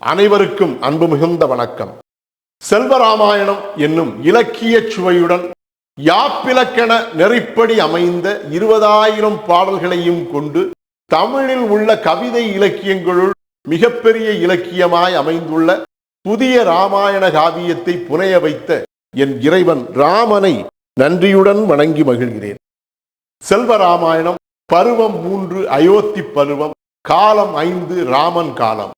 அனைவருக்கும் அன்பு மிகுந்த வணக்கம். செல்வராமாயணம் என்னும் இலக்கிய சுவையுடன் யாப்பிலக்கண நெறிப்படி அமைந்த இருபதாயிரம் பாடல்களையும் கொண்டு தமிழில் உள்ள கவிதை இலக்கியங்களுள் மிகப்பெரிய இலக்கியமாய் அமைந்துள்ள புதிய ராமாயண காவியத்தை புனைய வைத்த என் இறைவன் ராமனை நன்றியுடன் வணங்கி மகிழ்கிறேன். செல்வராமாயணம் பருவம் மூன்று அயோத்தி பருவம் காலம் ஐந்து ராமன் காலம்.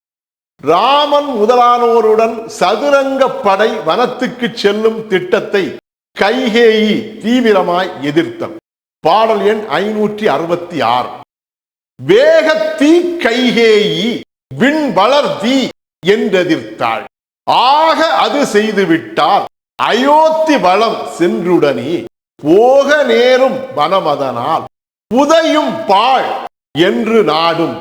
ராமன் முதலானோருடன் சதுரங்க படை வனத்துக்கு செல்லும் திட்டத்தை கைகேயி தீவிரமாய் எதிர்த்தம் பாடல் எண் ஐநூற்றி அறுபத்தி ஆறு. வேகத்தீ கைகேயி விண் வளர்த்தி என்றெதிர்த்தாள். ஆக அது செய்துவிட்டால் அயோத்தி வளம் சென்றுடனே போக நேரும் வனமதனால். புதையும் பாழ் என்று நாடும்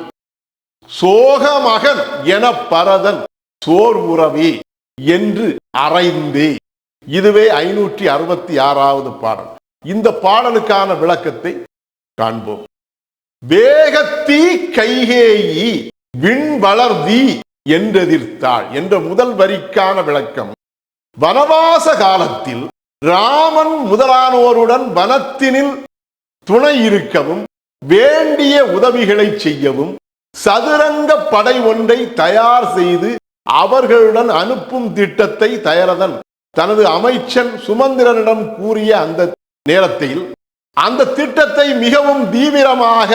சோகமகன் என பரதன் சோர்வுறவே என்று அறைந்தே இதுவே ஐநூற்றி அறுபத்தி ஆறாவது பாடல். இந்த பாடலுக்கான விளக்கத்தை காண்போம். வேகத்தீ கைகேயி விண் வளர்தி என்றெதிர்த்தாள் என்ற முதல் வரிக்கான விளக்கம். வனவாச காலத்தில் ராமன் முதலானோருடன் வனத்தினில் துணை இருக்கவும் வேண்டிய உதவிகளை செய்யவும் சதுரங்க படை ஒன்றை தயார் செய்து அவர்களுடன் அனுப்பும் திட்டத்தை தயரதன். தனது அமைச்சன் சுமந்திரனிடம் கூறிய அந்த நேரத்தில் அந்த திட்டத்தை மிகவும் தீவிரமாக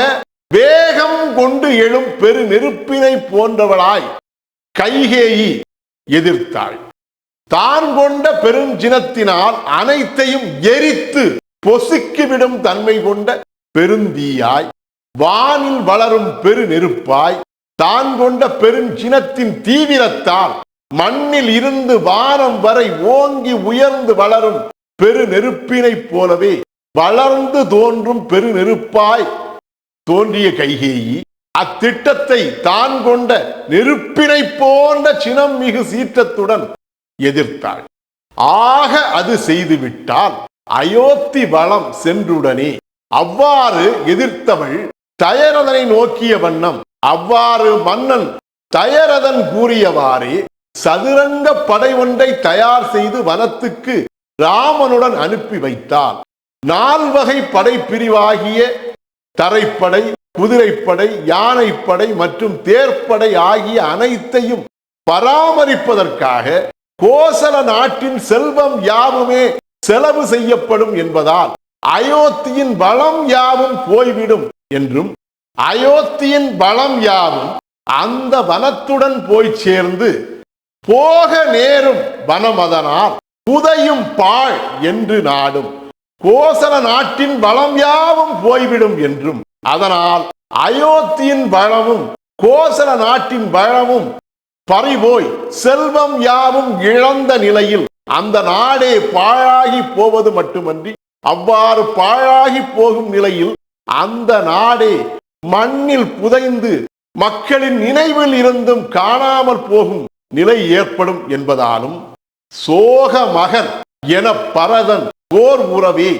வேகம் கொண்டு எழும் பெரு நெருப்பினை போன்றவளாய் கைகேயி எதிர்த்தாள். தான் கொண்ட பெருஞ்சினத்தினால் அனைத்தையும் எரித்து பொசுக்கிவிடும் தன்மை கொண்ட பெருந்தீயாய் வானில் வளரும் பெரு நெருப்பாய் தான் கொண்ட பெருஞ்சினத்தின் தீவிரத்தால் மண்ணில் இருந்து வானம் வரை ஓங்கி உயர்ந்து வளரும் பெரு நெருப்பினைப் போலவே வளர்ந்து தோன்றும் பெரு நெருப்பாய் தோன்றிய கைகேயி அத்திட்டத்தை தான் கொண்ட நெருப்பினை போன்ற சினம் மிகு சீற்றத்துடன் எதிர்த்தாள். ஆக அது செய்துவிட்டால் அயோத்தி வளம் சென்றுடனே அவ்வாறு எதிர்த்தவள் தயரதனை நோக்கிய வண்ணம் அவ்வாறு மன்னன் தயரதன் கூறியவாறே சதுரங்க படை ஒன்றை தயார் செய்து வனத்துக்கு ராமனுடன் அனுப்பி வைத்தார் நால்வகை படை பிரிவாகிய தரைப்படை குதிரைப்படை யானைப்படை மற்றும் தேர்ப்படை ஆகிய அனைத்தையும் பராமரிப்பதற்காக கோசல நாட்டின் செல்வம் யாவுமே செலவு செய்யப்படும் என்பதால் அயோத்தியின் பலம் யாவும் போய்விடும் என்றும் அயோத்தியின் பலம் யாவும் அந்த வனத்துடன் போய் சேர்ந்து போக நேரும் வனம் அதனால் புதையும் பாழ் என்று நாடும். கோசல நாட்டின் பலம் யாவும் போய்விடும் என்றும் அதனால் அயோத்தியின் பலமும் கோசல நாட்டின் பலமும் பறிபோய் செல்வம் யாவும் இழந்த நிலையில் அந்த நாடே பாழாகி போவது மட்டுமன்றி அவ்வாறு பாழாகி போகும் நிலையில் அந்த நாடே மண்ணில் புதைந்து மக்களின் நினைவில் இருந்தும் காணாமல் போகும் நிலை ஏற்படும் என்பதாலும் சோக மகன் என பரதன் போர் உறவே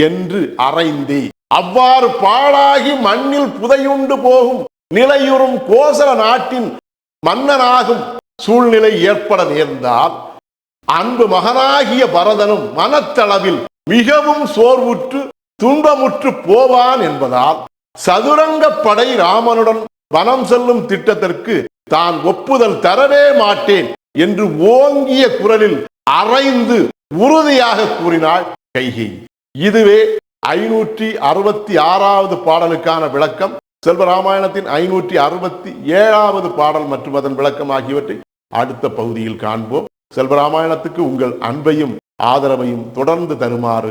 என்று அறைந்தே அவ்வாறு பாழாகி மண்ணில் புதையுண்டு போகும் நிலையுறும் கோசல நாட்டின் மன்னனாகும் சூழ்நிலை ஏற்பட நேர்ந்தால் அன்பு மகனாகிய பரதனும் மனத்தளவில் மிகவும் சோர்வுற்று துன்பமுற்று போவான் என்பதால் சதுரங்க படை ராமனுடன் வனம் செல்லும் திட்டத்திற்கு தான் ஒப்புதல் தரவே மாட்டேன் என்று ஓங்கிய குரலில் அரைந்து உறுதியாக கூறினாள் கைகை. இதுவே ஐநூற்றி அறுபத்தி ஆறாவது பாடலுக்கான விளக்கம். செல்வராமாயணத்தின் ஐநூற்றி அறுபத்தி ஏழாவது பாடல் மற்றும் அதன் விளக்கம் ஆகியவற்றை அடுத்த பகுதியில் காண்போம். செல்வராமாயணத்துக்கு உங்கள் அன்பையும் ஆதரவையும் தொடர்ந்து தருமாறு